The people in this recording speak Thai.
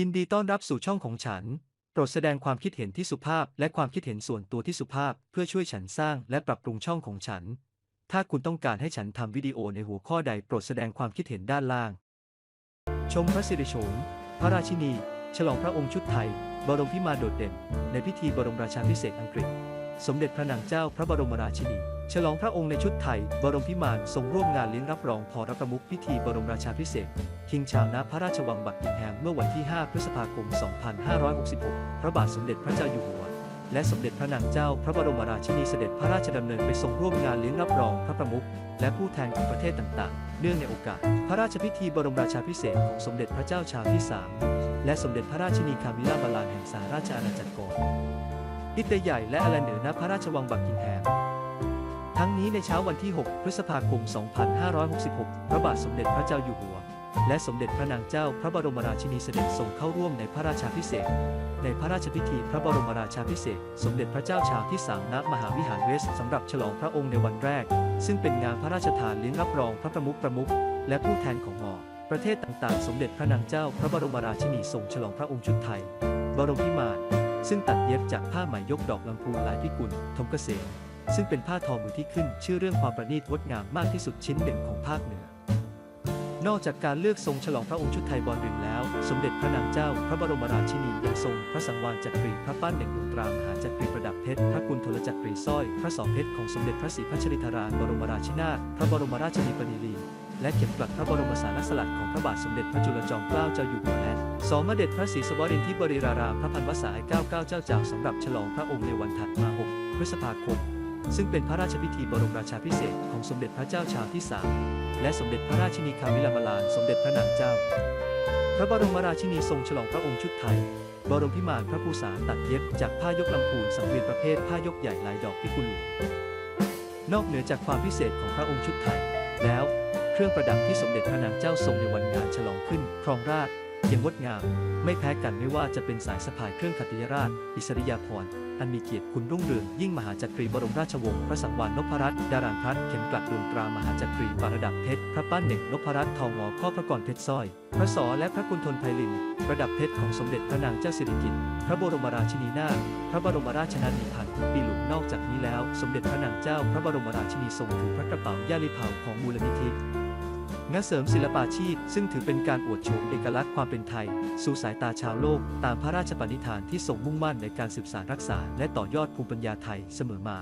ยินดีต้อนรับสู่ช่องของฉัน โปรดแสดงความคิดเห็นที่สุภาพ และความคิดเห็นส่วนตัวที่สุภาพ เพื่อช่วยฉันสร้างและปรับปรุงช่องของฉัน ถ้าคุณต้องการให้ฉันทำวิดีโอในหัวข้อใดโปรดแสดงความคิดเห็นด้านล่าง ชมพระสิริโฉม พระราชินี ฉลองพระองค์ชุดไทย บรมพิมานโดดเด่น ในพิธีบรมราชาพิเศษอังกฤษ สมเด็จพระนางเจ้าพระบรมราชินี ฉลองพระองค์ในชุดไทย บรมพิมานทรงร่วมงานเลี้ยงรับรองพอรับประมุขพิธีบรมราชาภิเศษกคิงชาวณพระราชวังบักกิงแฮมเมื่อวันที่ 5 พฤษภาคม 2566 พระบาทสมเด็จพระเจ้าอยู่หัว และสมเด็จพระนางเจ้าพระบรมราชินีเสด็จพระราชดำเนินไปทรงร่วมงานเลี้ยงรับรองพระประมุขและผู้แทนของประเทศต่างๆ เนื่องในโอกาส พระราชพิธีบรมราชาภิเศษของสมเด็จพระเจ้าชาวที่ 3 และสมเด็จพระราชินีคามิลาบาลานแห่งสหราชอาณาจักรกอน อิตเตใหญ่และอลันเหนือณพระราชวังบักกิงแฮม ทั้งนี้ในเช้าวันที่ 6 พฤษภาคม 2566 พระบาทสมเด็จพระเจ้าอยู่หัว และสมเด็จพระนางเจ้าพระบรมราชินีเสด็จทรงเข้าร่วมในพระราชาพิเศษ ในพระราชพิธีพระบรมราชาพิเศษ สมเด็จพระเจ้าชาวที่สามณมหาวิหารเวสสำหรับฉลองพระองค์ในวันแรก ซึ่งเป็นงานพระราชทานเลี้ยงรับรองพระประมุขประมุขและผู้แทนของหอประเทศต่างๆ สมเด็จพระนางเจ้าพระบรมราชินีทรงฉลองพระองค์ชุดไทย บรมพิมาน ซึ่งตัดเย็บจากผ้าไหมยกดอกลำพูลายพิกุลทมเกษมซึ่งเป็นผ้าทอมือที่ขึ้น ชื่อเรื่องความประณีตงดงามมากที่สุดชิ้นหนึ่งของภาคเหนือนอกจากการเลือกทรงฉลองพระองค์ชุดไทยบอลริมแล้ว สมเด็จพระนางเจ้า พระบรมราชินียังทรง พระสังวานจักรีพระปั้นเด่งดวงตรามหาจักรีประดับเพชรพระกุลทลจักรีสร้อย พระสองเพชรของสมเด็จพระศรีพัชรินทราบรมราชินาถพระบรมราชินีปณีลีและเข็มกลัดพระบรมสารสลัดของพระบาทสมเด็จพระจุลจอมเกล้าเจ้าอยู่หัวและ สมเด็จพระศรีสวรินทร์ที่บริรารามพระพันวษาไอเก้าเก้าเจ้าจากสำหรับฉลองพระองค์ในวันถัดมา 6 พฤษภาคม ซึ่งเป็นพระราชพิธีบรมราชาภิเศษของสมเด็จพระเจ้าชาวที่3และสมเด็จพระราชินีคามิลามาลานสมเด็จพระนางเจ้า พระบรมราชินีทรงฉลองพระองค์ชุดไทย บรมพิมานพระภูษาตัดเย็บจากผ้ายกลำพูนสังเวียนประเภทผ้ายกใหญ่ลายดอกพิกุลนอกเหนือจากความพิเศษของพระองค์ชุดไทย แล้วเครื่องประดับที่สมเด็จพระนางเจ้าทรงในวันงานฉลองขึ้นครองราช ย์ยังงดงาม ไม่แพ้กันไม่ว่าจะเป็นสายสะพายเครื่องขัตยราช อิสริยาภรณ์อันมีเกียรติคุณรุ่งเรืองยิ่งมหาจักรีบรมราชวงศ์พระสังวานนพรัตน์ดารานพัฒน์เข็มกลัดดวงตรามหาจักรีปารดับเพชรพระปั้นเน่งนพรัตน์ทองงอข้อพระกรเพชรสร้อย พระสอและพระกุณฑลไพลิน ประดับเพชรของสมเด็จพระนางเจ้าสิริกิติ์พระบรมราชินีนาถพระบรมราชชนนีพันธ์ปีหลุมนอกจากนี้แล้ว สมเด็จพระนางเจ้า พระบรมราชินีทรงถือพระกระเป๋ายาลิเผาของมูลนิธิ งานเสริมศิลปาชีพ ซึ่งถือเป็นการอวดโฉมเอกลักษณ์ความเป็นไทย สู่สายตาชาวโลก ตามพระราชปณิธานที่ทรงมุ่งมั่นในการสืบสานรักษา และต่อยอดภูมิปัญญาไทยเสมอมา